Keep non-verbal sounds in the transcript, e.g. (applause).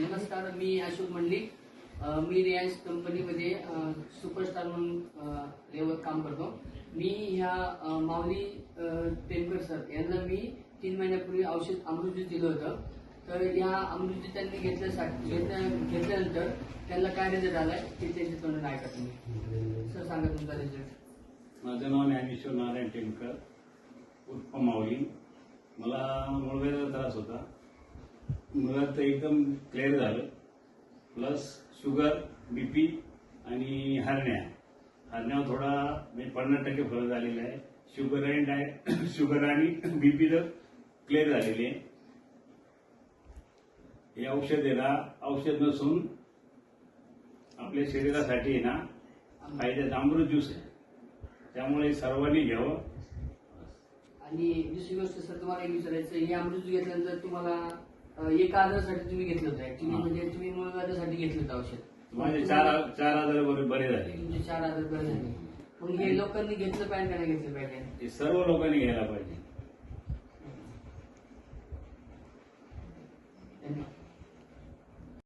नमस्कार मी अशोक मंडलिक. मी रिलायन्स कंपनीमध्ये सुपरस्टार म्हणून अ, लेवल काम करतो. मी ह्या माऊली अ, सर यांना मी तीन महिन्यापूर्वी औषध अमृतजी दिलं होतं. तर या अमृतजी त्यांनी घेतल्यासाठी घेतल्या घेतल्यानंतर त्यांना काय रिझल्ट आलाय ते त्यांच्या तोंडाने ऐका तुम्ही. सर सांगा तुमचा रिझल्ट. माझं नाव ज्ञानेश्वर नारायण टेमकर उत्पम माऊली. मला मुळव्याचा त्रास होता. मुळव्यात एकदम क्लिअर झालं. प्लस शुगर बीपी आणि हरण्या. हरण्यावर थोडा म्हणजे पन्नास टक्के फरक झालेला आहे. शुगर (coughs) आणि डाय शुगर आणि बीपी तर क्लिअर झालेली आहे. हे औषध आहे ना औषध नसून आपल्या शरीरासाठी आहे ना फायद्याचं अमृत ज्यूस आहे. त्यामुळे सर्वांनी घ्यावं. आणि दुसरी गोष्ट सर तुम्हाला एक विचारायचं हे अमृत घेतल्यानंतर तुम्हाला एका आजारासाठी तुम्ही घेतलं होतं ऍक्च्युली. म्हणजे तुम्ही मुळव्याधासाठी घेतलं होतं औषध. माझे चार चार हजार बरे बरे झाले. तुमचे चार आजार बरे झाले. मग हे लोकांनी घेतलं पाहिजे का नाही घेतलं पाहिजे? हे सर्व लोकांनी घ्यायला पाहिजे.